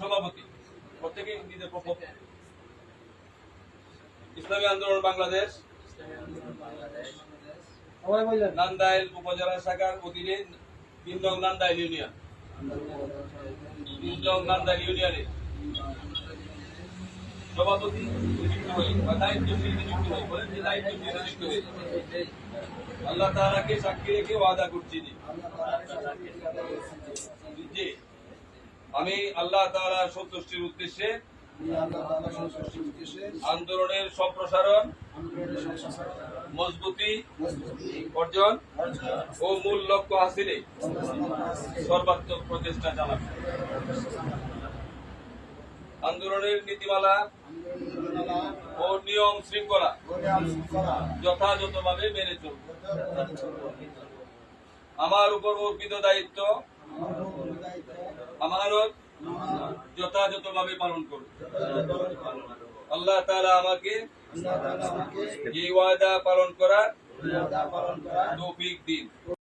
সভাপতি। প্রত্যেকে নিজের ইসলামী আন্দোলন বাংলাদেশ। নান্দাইল উপজেলা শাখার অধীনে তিন নং নান্দাইল ইউনিয়ন। তিন নং নান্দাইল ইউনিয়নে সভাপতি নিযুক্ত হই বা দায়িত্বশীল নিযুক্ত হই বলেন যে দায়িত্বশীল নিযুক্ত হই আল্লাহ তাআলাকে সাক্ষী রেখে ওয়াদা করছি যে আমি আল্লাহ তাআলার সন্তুষ্টির উদ্দেশ্যে আন্দোলনের সম্প্রসারণ মজবুতি অর্জন ও মূল লক্ষ্য হাসিলে সর্বাত্মক প্রচেষ্টা চালাবে। আন্দোলনের নীতিমালা নিয়ম শৃঙ্খলা যথাযথভাবে মেনে চলবে আমার উপর অর্পিত দায়িত্ব আমানত যথাযথভাবে পালন করবে আল্লাহ তাআলা আমাকে এই ওয়াদা পালন করার তৌফিক দিন।